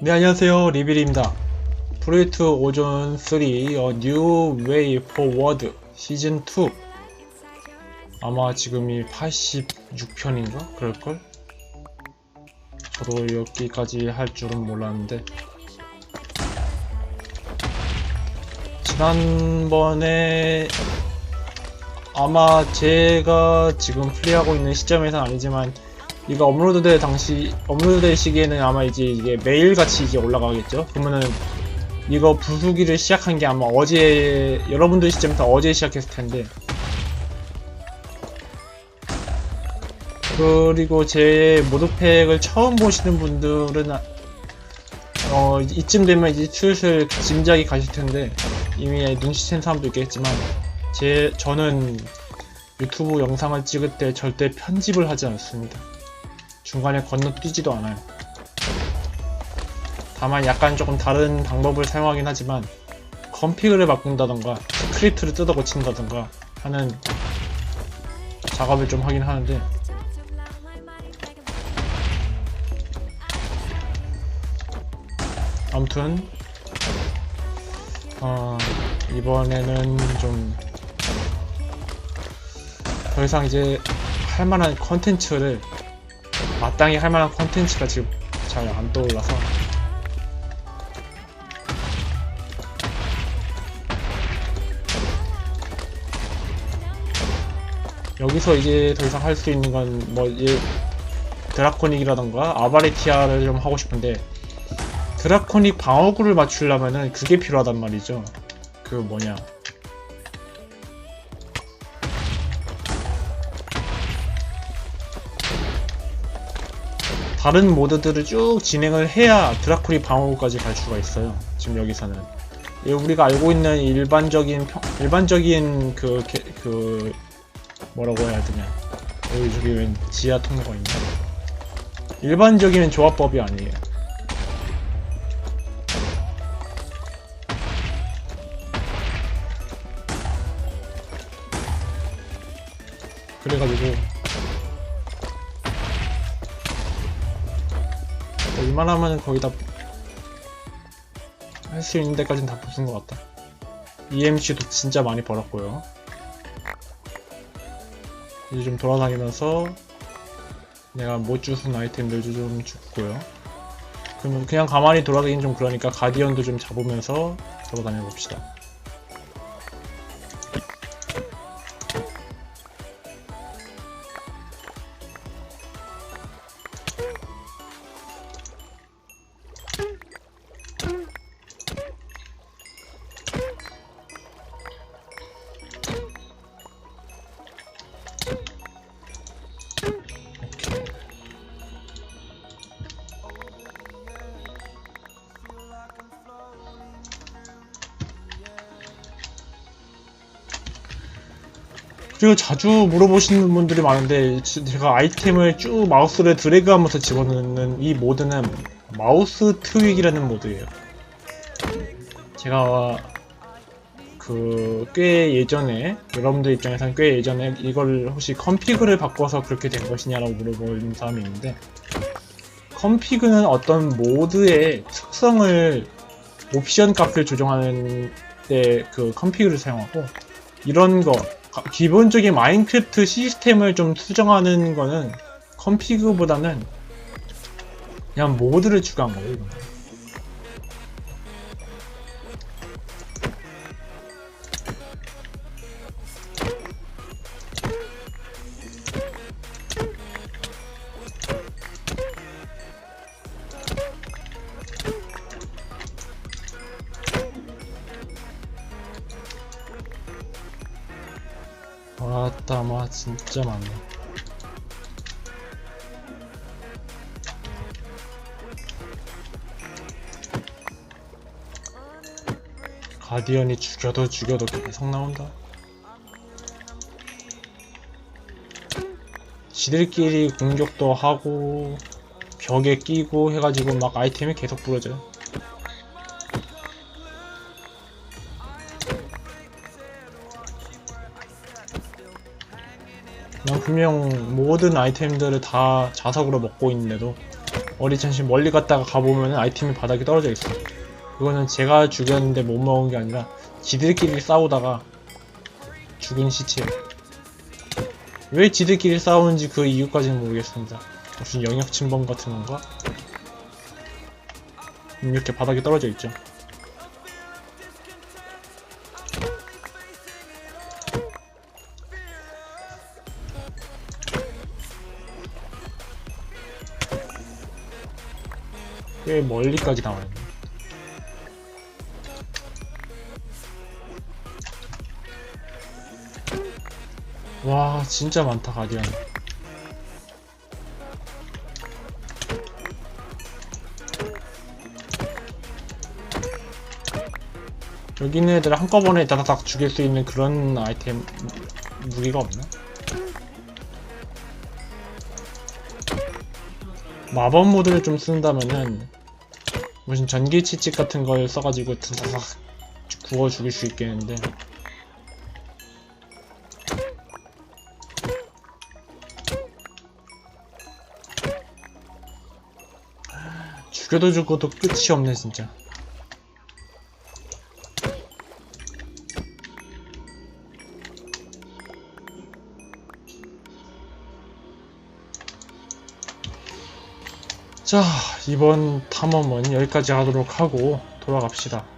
네 안녕하세요. 리빌입니다. 프로젝트 오존 3 A New Way Forward 시즌 2 아마 지금이 86편인가? 그럴걸? 저도 여기까지 할 줄은 몰랐는데. 지난번에 아마 제가 지금 플레이하고 있는 시점에선 아니지만 이거 업로드될 당시 업로드될 시기에는 아마 이제 이게 매일같이 이제 올라가겠죠. 그러면은 이거 부수기를 시작한 게 아마 어제 여러분들 시점부터 어제 시작했을 텐데 그리고 제 모드팩을 처음 보시는 분들은 아- 어 이쯤 되면 이제 슬슬 짐작이 가실 텐데 이미 눈치챈 사람도 있겠지만 제 저는 유튜브 영상을 찍을 때 절대 편집을 하지 않습니다. 중간에 건너뛰지도 않아요. 다만 약간 조금 다른 방법을 사용하긴 하지만 컴피그를 바꾼다던가 스크립트를 뜯어 고친다던가 하는 작업을 좀 하긴 하는데 아무튼 어, 이번에는 좀 더 이상 이제 할 만한 컨텐츠를 마땅히 할 만한 컨텐츠가 지금 잘 안 떠올라서 여기서 이제 더 이상 할 수 있는 건 뭐 드라코닉이라던가 아바레티아를 좀 하고 싶은데 드라코닉 방어구를 맞추려면은 그게 필요하단 말이죠. 그 뭐냐 다른 모드들을 쭉 진행을 해야 드라쿠리 방어구까지 갈 수가 있어요. 지금 여기서는. 예, 우리가 알고 있는 일반적인 평- 일반적인 그, 게- 그 뭐라고 해야 되냐. 여기 저기 웬 지하 통로가 있네. 일반적인 조합법이 아니에요. 그래가지고 웬만하면 거의 다 할 수 있는 데까지는 다 부순 것 같다. EMC도 진짜 많이 벌었고요. 이제 좀 돌아다니면서 내가 못 주순 아이템들도 좀 줍고요. 그냥 가만히 돌아다니긴 좀 그러니까 가디언도 좀 잡으면서 돌아다녀 봅시다. 그리고 자주 물어보시는 분들이 많은데 지- 제가 아이템을 쭉 마우스를 드래그하면서 집어넣는 이 모드는 마우스 트윅이라는 모드예요. 제가 그 꽤 예전에 여러분들 입장에서는 꽤 예전에 이걸 혹시 컴피그를 바꿔서 그렇게 된 것이냐라고 물어보는 사람이 있는데 컴피그는 어떤 모드의 특성을 옵션 값을 조정하는 때 그 컴피그를 사용하고 이런 거 가- 기본적인 마인크래프트 시스템을 좀 수정하는 거는 컴피그보다는 그냥 모드를 추가한 거예요. 이거는. 왔다 마 진짜 많네. 가디언이 죽여도 죽여도 계속 나온다. 지들끼리 공격도 하고 벽에 끼고 해가지고 막 아이템이 계속 부러져요 그냥 분명 모든 아이템들을 다 자석으로 먹고 있는데도 어리천시 멀리 갔다가 가보면 아이템이 바닥에 떨어져 있어. 그거는 제가 죽였는데 못 먹은 게 아니라 지들끼리 싸우다가 죽은 시체예요. 왜 지들끼리 싸우는지 그 이유까지는 모르겠습니다. 무슨 영역 침범 같은 건가? 이렇게 바닥에 떨어져 있죠. 꽤 멀리까지 나와요. 와 진짜 많다 가디언 여기 있는 애들 한꺼번에 다다닥 죽일 수 있는 그런 아이템 무기가 없나? 마법 모드를 좀 쓴다면은 무슨 전기 치칙 같은 걸 써가지고 다다닥 구워 죽일 수 있겠는데. 죽여도 죽어도 끝이 없네 진짜. 자 이번 탐험은 여기까지 하도록 하고 돌아갑시다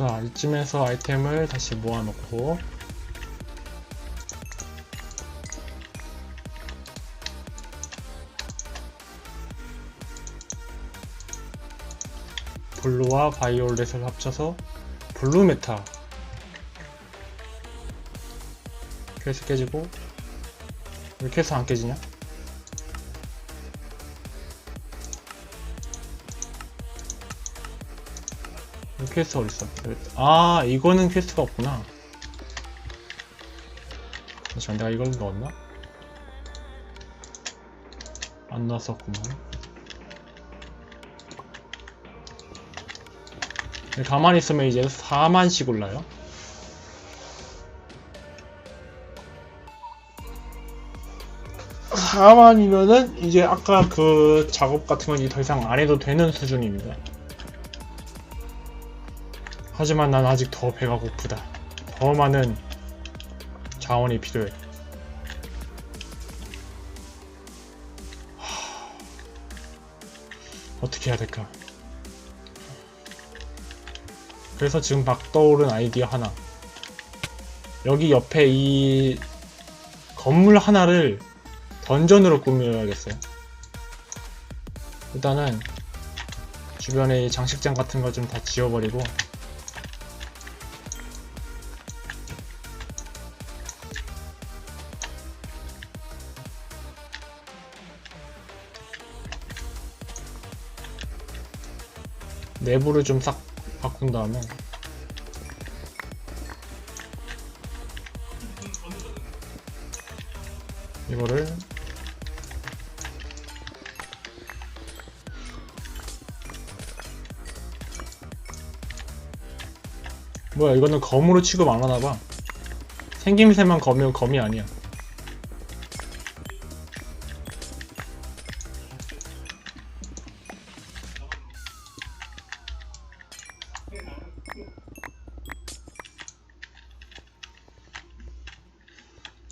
자 이쯤에서 아이템을 다시 모아놓고 블루와 바이올렛을 합쳐서 블루 메타 이렇게 해서 깨지고 이렇게 해서 안 깨지냐? 퀘스트 어딨어? 아 이거는 퀘스트가 없구나 잠시만 내가 이걸 넣었나? 안 넣었었구만 네, 가만히 있으면 이제 4만씩 올라요 4만이면은 이제 아까 그 작업 같은 건 이제 더 이상 안 해도 되는 수준입니다 하지만 난 아직 더 배가 고프다. 더 많은 자원이 필요해. 하... 어떻게 해야 될까? 그래서 지금 막 떠오른 아이디어 하나. 여기 옆에 이 건물 하나를 던전으로 꾸며야겠어요. 일단은 주변에 이 장식장 같은 거 좀 다 지워버리고 내부를 좀 싹 바꾼 다음에. 이거를. 뭐야 이거는 검으로 취급 안 하나봐. 생김새만 검이면 검이 아니야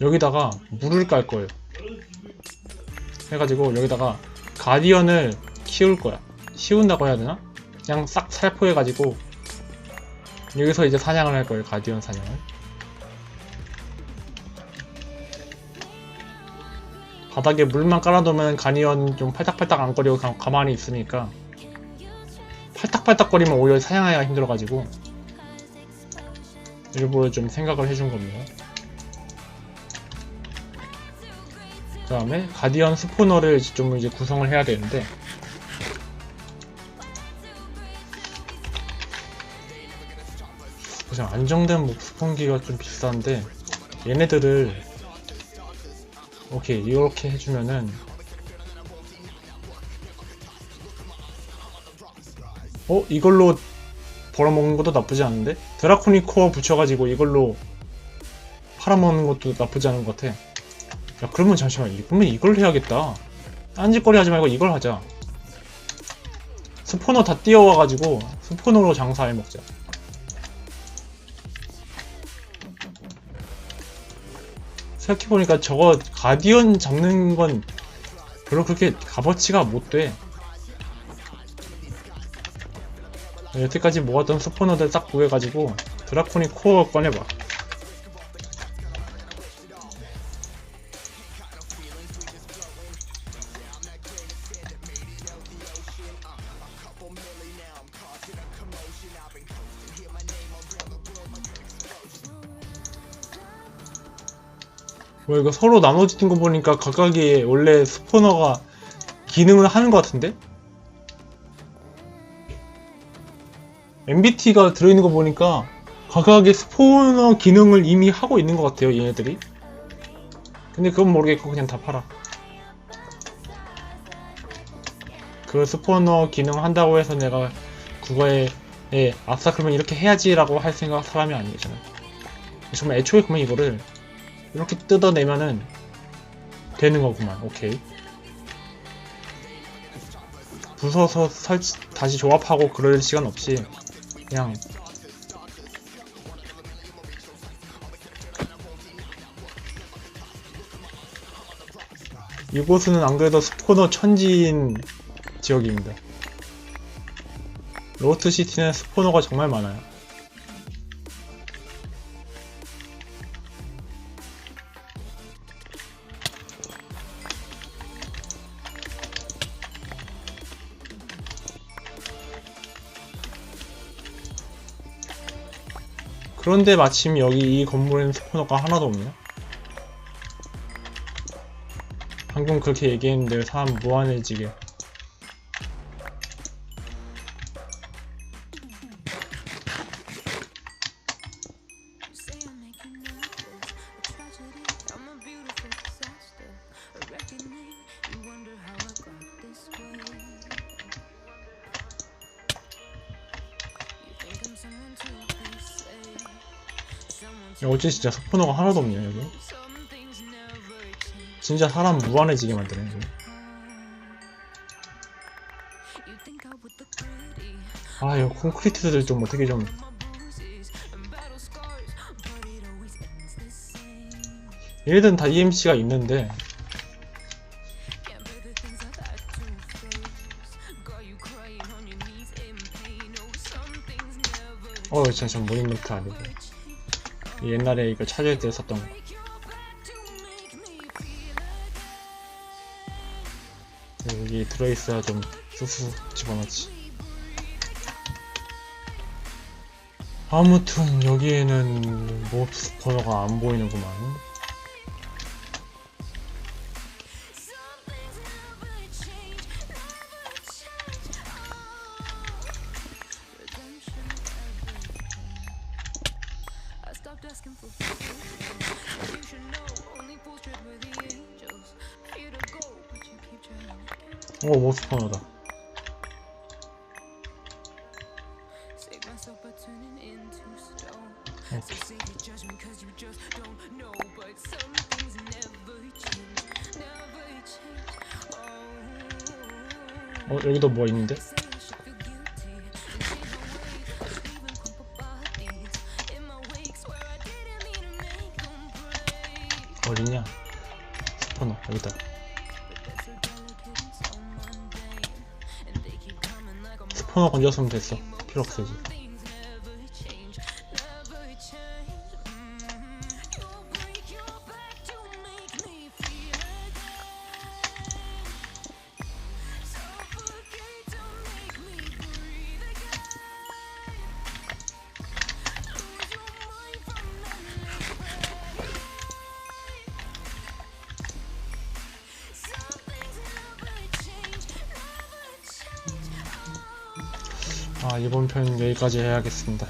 여기다가 물을 깔 거예요. 해가지고 여기다가 가디언을 키울 거야. 키운다고 해야 되나? 그냥 싹 살포해가지고 여기서 이제 사냥을 할 거예요. 가디언 사냥을. 바닥에 물만 깔아두면 가디언 좀 팔딱팔딱 안 거리고 그냥 가만히 있으니까 팔딱팔딱 거리면 오히려 사냥하기가 힘들어가지고 일부러 좀 생각을 해준 겁니다. 그 다음에 가디언 스포너를 좀 이제 구성을 해야 되는데. 그냥 안정된 목스폰기가 좀 비싼데 얘네들을 오케이 이렇게 해주면은 어 이걸로 벌어먹는 것도 나쁘지 않은데? 드라코니 코어 붙여가지고 이걸로 팔아먹는 것도 나쁘지 않은 것 같아 야 그러면 잠시만 그러면 이걸 해야겠다. 딴짓거리 하지 말고 이걸 하자. 스포너 다 띄워와가지고 스포너로 장사해 먹자. 생각해보니까 저거 가디언 잡는 건 별로 그렇게 값어치가 못돼. 여태까지 모았던 스포너들 싹 구해가지고 드라코니 코어 꺼내봐 뭐 이거 서로 나눠 지는 거 보니까 각각의 원래 스포너가 기능을 하는 것 같은데? MBT가 들어있는 거 보니까 각각의 스포너 기능을 이미 하고 있는 것 같아요 얘네들이. 근데 그건 모르겠고 그냥 다 팔아. 그 스포너 기능 한다고 해서 내가 그거에 예, 아싸 그러면 이렇게 해야지 라고 할 생각 사람이 아니잖아 정말 애초에 그러면 이거를 이렇게 뜯어내면은 되는 거구만. 오케이. 부숴서 설치 다시 조합하고 그럴 시간 없이 그냥 이곳은 안 그래도 스포너 천지인 지역입니다. 로스트 시티는 스포너가 정말 많아요 그런데 마침 여기 이 건물에는 스포너가 하나도 없네. 방금 그렇게 얘기했는데 사람 무한해지게. 어째 진짜 스포너가 하나도 없냐 여기? 진짜 사람 무한해지게 만드네 여기. 아 이거 콘크리트들 좀 어떻게 좀. 얘네들은 다 EMC가 있는데. Oh, 어 진짜 전 모닝노트 아니고 옛날에 이거 찾을 때 썼던 거. 여기 들어있어야 좀 쑥쑥 집어넣지. 아무튼 여기에는 몹 스포너가 안 보이는구만. Change. Oh, 어, 여기도 뭐 있는데? 스포너 건졌으면 됐어. 필요 없어지. things 이번 편 여기까지 해야겠습니다.